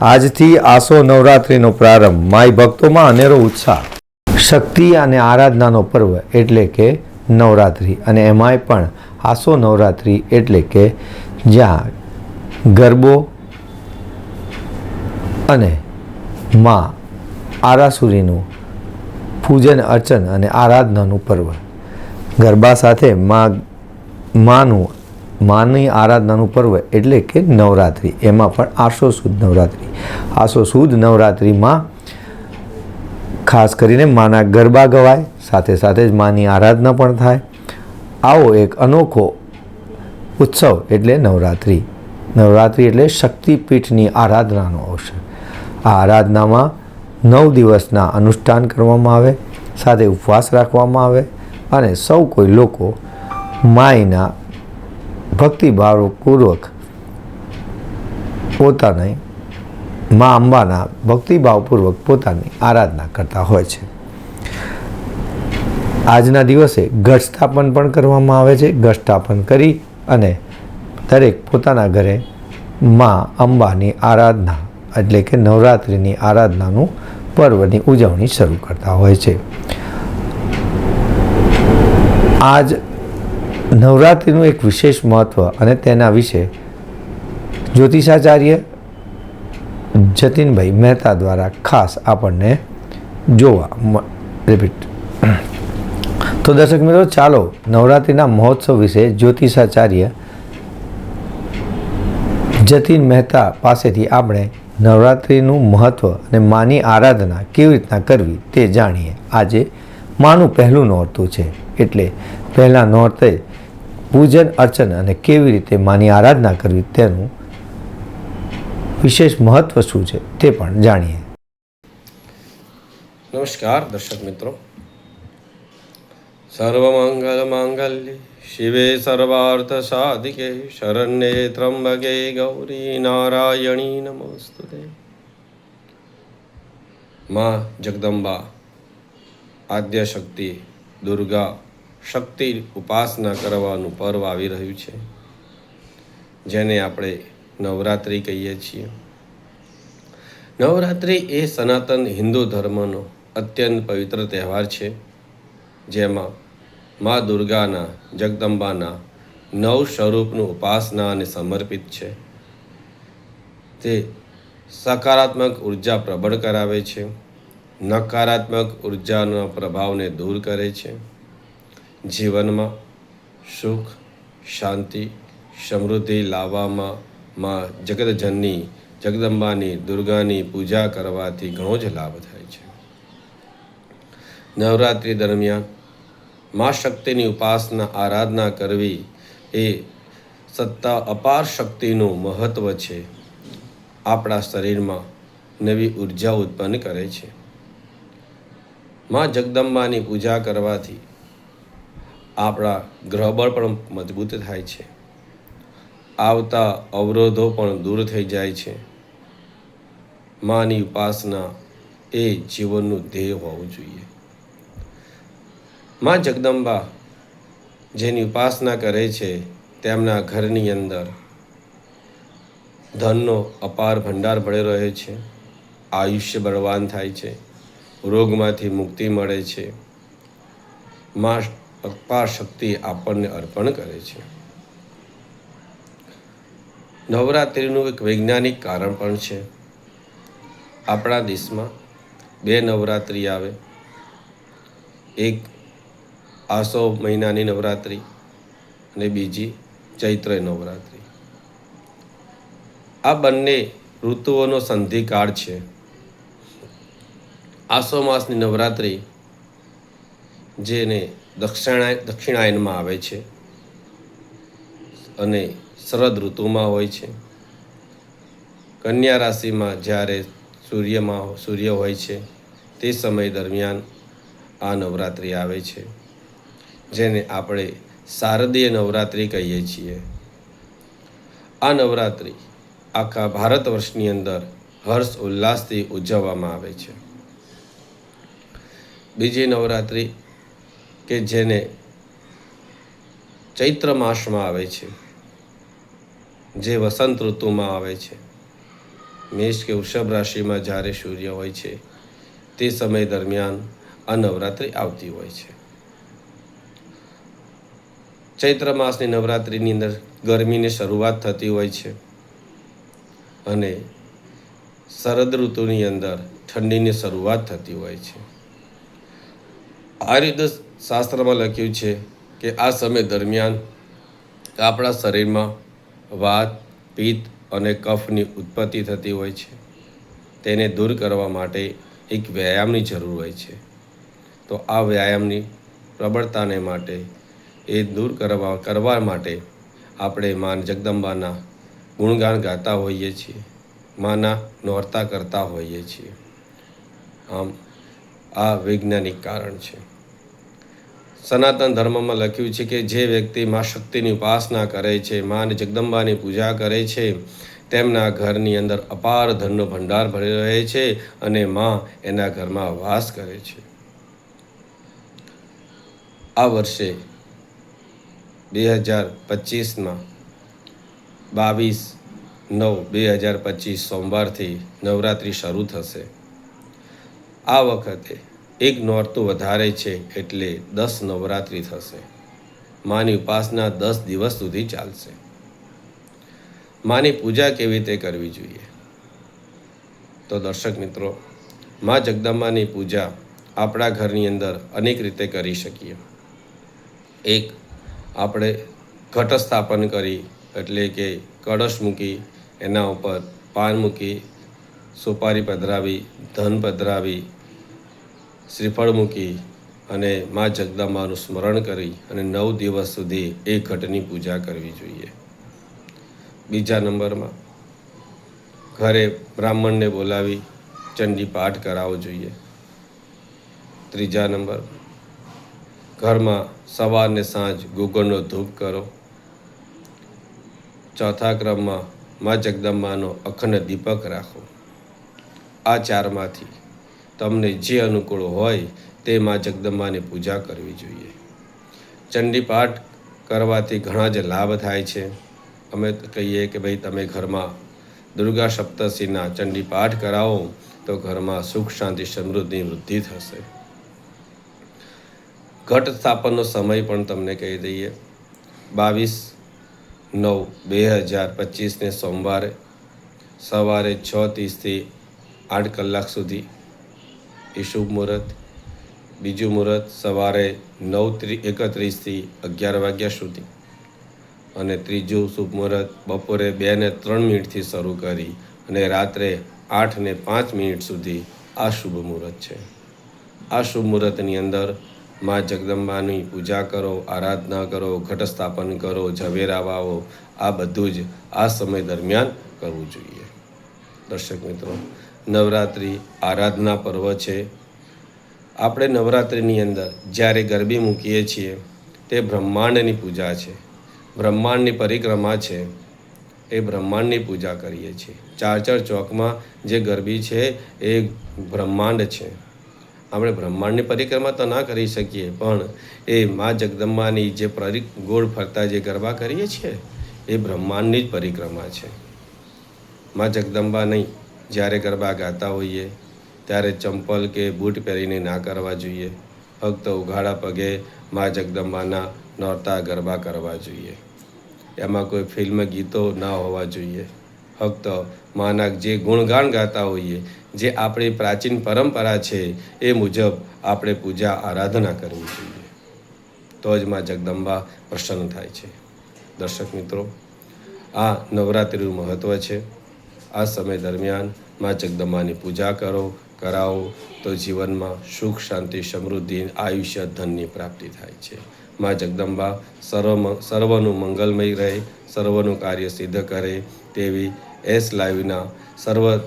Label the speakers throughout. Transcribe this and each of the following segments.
Speaker 1: આજથી આસો નવરાત્રિનો પ્રારંભ. માય ભક્તોમાં અનેરો ઉત્સાહ. શક્તિ અને આરાધનાનો પર્વ એટલે કે નવરાત્રિ. અને એમાંય પણ આસો નવરાત્રિ એટલે કે જ્યાં ગરબો અને માં આરાસુરીનું પૂજન, અર્ચન અને આરાધનાનું પર્વ. ગરબા સાથે માં, માનું માની આરાધનાનું પર્વ એટલે કે નવરાત્રિ. એમાં પણ આસો સુદ નવરાત્રિ. આસો સુદ નવરાત્રિમાં ખાસ કરીને માના ગરબા ગવાય, સાથે સાથે જ માની આરાધના પણ થાય. આવો એક અનોખો ઉત્સવ એટલે નવરાત્રિ. નવરાત્રિ એટલે શક્તિપીઠની આરાધનાનો અવસર. આ આરાધનામાં નવ દિવસના અનુષ્ઠાન કરવામાં આવે, સાથે ઉપવાસ રાખવામાં આવે અને સૌ કોઈ લોકો માયના ભક્તિભાવપૂર્વક પોતાને મા અંબાના ભક્તિભાવપૂર્વક પોતાની આરાધના કરતા હોય છે. આજના દિવસે ઘટ સ્થાપન પણ કરવામાં આવે છે. ઘટ સ્થાપન કરી અને દરેક પોતાના ઘરે મા અંબાની આરાધના એટલે કે નવરાત્રિની આરાધનાનું પર્વની ઉજવણી શરૂ કરતા હોય છે. આજ નવરાત્રિનું એક વિશેષ મહત્ત્વ અને તેના વિશે જ્યોતિષાચાર્ય જતીનભાઈ મહેતા દ્વારા ખાસ આપણને જોવા રિપીટ. તો દર્શક મિત્રો, ચાલો નવરાત્રિના મહોત્સવ વિશે જ્યોતિષાચાર્ય જતીન મહેતા પાસેથી આપણે નવરાત્રિનું મહત્ત્વ અને માની આરાધના કેવી રીતના કરવી તે જાણીએ. આજે માનું પહેલું નોરતું છે. એટલે પહેલાં નોરતે પૂજન, અર્ચન અને કેવી રીતે માની આરાધના કરવી તેનું વિશેષ મહત્ત્વ શું છે તે પણ જાણીએ.
Speaker 2: નમસ્કાર, દર્શક મિત્રો. સર્વમંગલ માંગલ્ય શિવે સર્વાર્થ સાધિકે, શરણ્યે ત્રંબકે ગૌરી નારાયણી નમોસ્તુતે. માં જગદંબા આદ્ય શક્તિ દુર્ગા શક્તિ ઉપાસના કરવાનું પર્વ આવી રહ્યું છે. જેને આપણે નવરાત્રિ કહીએ છીએ. નવરાત્રિ એ સનાતન હિન્દુ ધર્મનો અત્યંત પવિત્ર તહેવાર છે. જેમાં મા દુર્ગાના, જગદંબાના નવ સ્વરૂપનું ઉપાસના અને સમર્પિત છે. તે સકારાત્મક ઊર્જા પ્રબળ કરાવે છે. નકારાત્મક ઉર્જાના પ્રભાવને દૂર કરે છે. જીવનમાં સુખ, શાંતિ, સમૃદ્ધિ લાવવામાં માં જગતજનની, જગદંબાની, દુર્ગાની પૂજા કરવાથી ઘણો જ લાભ થાય છે. નવરાત્રિ દરમિયાન મા શક્તિની ઉપાસના, આરાધના કરવી એ સત્તા અપાર શક્તિનું મહત્ત્વ છે. આપણા શરીરમાં નવી ઊર્જા ઉત્પન્ન કરે છે. મા જગદંબાની પૂજા કરવાથી આપણા ગ્રહબળ પણ મજબૂત થાય છે. આવતા અવરોધો પણ દૂર થઈ જાય છે. માની ઉપાસના એ જીવનનું ધ્યેય હોવું જોઈએ. માં જગદંબા જેની ઉપાસના કરે છે, તેમના ઘરની અંદર ધનનો અપાર ભંડાર ભળે રહે છે. આયુષ્ય બળવાન થાય છે. રોગમાંથી મુક્તિ મળે છે. માં અપાર શક્તિ આપણને અર્પણ કરે છે. નવરાત્રિનું એક વૈજ્ઞાનિક કારણ પણ છે. આપણા દેશમાં બે નવરાત્રિ આવે. એક આસો મહિનાની નવરાત્રિ અને બીજી ચૈત્ર નવરાત્રિ. આ બંને ઋતુઓનો સંધિકાળ છે. આસો માસની નવરાત્રિ જેને દક્ષિણાય દક્ષિણાયનમાં આવે છે અને શરદ ઋતુમાં હોય છે. કન્યા રાશિમાં જ્યારે સૂર્યમાં સૂર્ય હોય છે, તે સમય દરમિયાન આ નવરાત્રિ આવે છે, જેને આપણે શારદીય નવરાત્રિ કહીએ છીએ. આ નવરાત્રિ આખા ભારત વર્ષની અંદર હર્ષ ઉલ્લાસથી ઉજવવામાં આવે છે. બીજી નવરાત્રિ કે જેને ચૈત્ર માસમાં આવે છે, જે વસંત ઋતુમાં આવે છે. મેષ કે વૃષભ રાશિમાં જ્યારે સૂર્ય હોય છે, તે સમય દરમિયાન આ નવરાત્રિ આવતી હોય છે. ચૈત્ર માસની નવરાત્રિની અંદર ગરમીની શરૂઆત થતી હોય છે અને શરદ ઋતુની અંદર ઠંડીની શરૂઆત થતી હોય છે. આ રીતે શાસ્ત્રમાં લખ્યું છે કે આ સમય દરમિયાન આપણા શરીરમાં વાત, પિત્ત અને કફની ઉત્પત્તિ થતી હોય છે. તેને દૂર કરવા માટે એક વ્યાયામની જરૂર હોય છે. તો આ વ્યાયામની પ્રબળતાને માટે એ દૂર કરવા કરવા માટે આપણે માન જગદંબાના ગુણગાન ગાતા હોઈએ છીએ. માના નોરતા કરતા હોઈએ છીએ. આમ આ વૈજ્ઞાનિક કારણ છે. સનાતન ધર્મમાં લખ્યું છે કે જે વ્યક્તિ મા શક્તિની ઉપાસના કરે છે, મા અને જગદંબાની પૂજા કરે છે, તેમના ઘરની અંદર અપાર ધનનો ભંડાર ભરી રહે છે અને મા એના ઘરમાં વાસ કરે છે. આ વર્ષે બે હજાર પચીસમાં બાવીસ નવ બે હજાર પચીસ સોમવારથી નવરાત્રિ શરૂ થશે. આ વખતે એક નોરતું વધારે છે એટલે દસ નવરાત્રિ થશે. માની ઉપાસના દસ દિવસ સુધી ચાલશે. માની પૂજા કેવી રીતે કરવી જોઈએ? તો દર્શક મિત્રો, મા જગદંબાની પૂજા આપણા ઘરની અંદર અનેક રીતે કરી શકીએ. એક, આપણે ઘટ સ્થાપન કરી, એટલે કે કળશ મૂકી, એના ઉપર પાન મૂકી, સુપારી પધરાવી, ધન પધરાવી શ્રીફળ મૂકી અને મા જગદંબાનું સ્મરણ કરી અને નવ દિવસ સુધી એ ઘટની પૂજા કરવી જોઈએ. બીજા નંબરમાં, ઘરે બ્રાહ્મણને બોલાવી ચંડી પાઠ કરાવવો જોઈએ. ત્રીજા નંબર, ઘરમાં સવારને સાંજ ગુગળનો ધૂપ કરો. ચોથા ક્રમમાં મા જગદંબાનો અખંડ દીપક રાખો. આ ચારમાંથી તમને જે અનુકૂળ હોય તે મા જગદંબાની પૂજા કરવી જોઈએ. ચંડી પાઠ કરવાથી ઘણા જ લાભ થાય છે. અમે કહીએ કે ભાઈ તમે ઘરમાં દુર્ગા સપ્તશીના ચંડી પાઠ કરાવો, તો ઘરમાં સુખ, શાંતિ સમૃદ્ધિ વૃદ્ધિ થશે. ઘટ સ્થાપનનો સમય પણ તમને કહી દઈએ. બાવીસ નવ બે હજાર પચીસને સોમવારે સવારે છ ત્રીસથી આઠ કલાક સુધી એ શુભ મુહૂર્ત, બીજું મુહૂર્ત સવારે નવ ત્રી, એકત્રીસથી અગિયાર વાગ્યા સુધી. અને ત્રીજું શુભ મુહૂર્ત બપોરે બે ને ત્રણ મિનિટથી શરૂ કરી અને રાત્રે આઠ ને પાંચ મિનિટ સુધી આ શુભ મુહૂર્ત છે. આ શુભ મુહૂર્તની અંદર મા જગદંબાની પૂજા કરો, આરાધના કરો ઘટ સ્થાપન કરો, ઝવેરા વાવો, આ બધું જ આ સમય દરમિયાન કરવું જોઈએ. દર્શક મિત્રો નવરાત્રિ આરાધના પર્વ છે. આપણે નવરાત્રિની અંદર જ્યારે ગરબી મૂકીએ છીએ, તે બ્રહ્માંડની પૂજા છે. બ્રહ્માંડની પરિક્રમા છે, એ બ્રહ્માંડની પૂજા કરીએ છીએ. ચાર ચાર ચોકમાં જે ગરબી છે, એ બ્રહ્માંડ છે. આપણે બ્રહ્માંડની પરિક્રમા તો ના કરી શકીએ, પણ એ મા જગદંબાની જે પરિ, ગોળ ફરતા જે ગરબા કરીએ છીએ, એ બ્રહ્માંડની જ પરિક્રમા છે. મા જગદંબા નહીં જ્યારે ગરબા ગાતા હોઈએ, ત્યારે ચંપલ કે બૂટ પહેરીને ના કરવા જોઈએ. ફક્ત ઉઘાડા પગે મા જગદંબાના નોરતા ગરબા કરવા જોઈએ. એમાં કોઈ ફિલ્મ ગીતો ના હોવા જોઈએ. ફક્ત માના જે ગુણગાન ગાતા હોઈએ, જે આપણી પ્રાચીન પરંપરા છે, એ મુજબ આપણે પૂજા આરાધના કરવી જોઈએ. તો જ માં જગદંબા પ્રસન્ન થાય છે. દર્શક મિત્રો, આ નવરાત્રિનું મહત્ત્વ છે. આ સમય દરમિયાન મા જગદંબાની પૂજા કરો, કરાવો તો જીવનમાં સુખ, શાંતિ, સમૃદ્ધિ, આયુષ્ય, ધનની પ્રાપ્તિ થાય છે. મા જગદંબા સર્વ સર્વનું મંગલમય રહે, સર્વનું કાર્ય સિદ્ધ કરે તેવી એસ લાઈવના સર્વ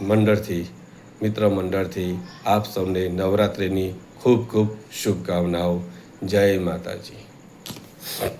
Speaker 2: મંડળથી, મિત્ર મંડળથી આપ સૌને નવરાત્રિની ખૂબ ખૂબ શુભકામનાઓ. જય માતાજી.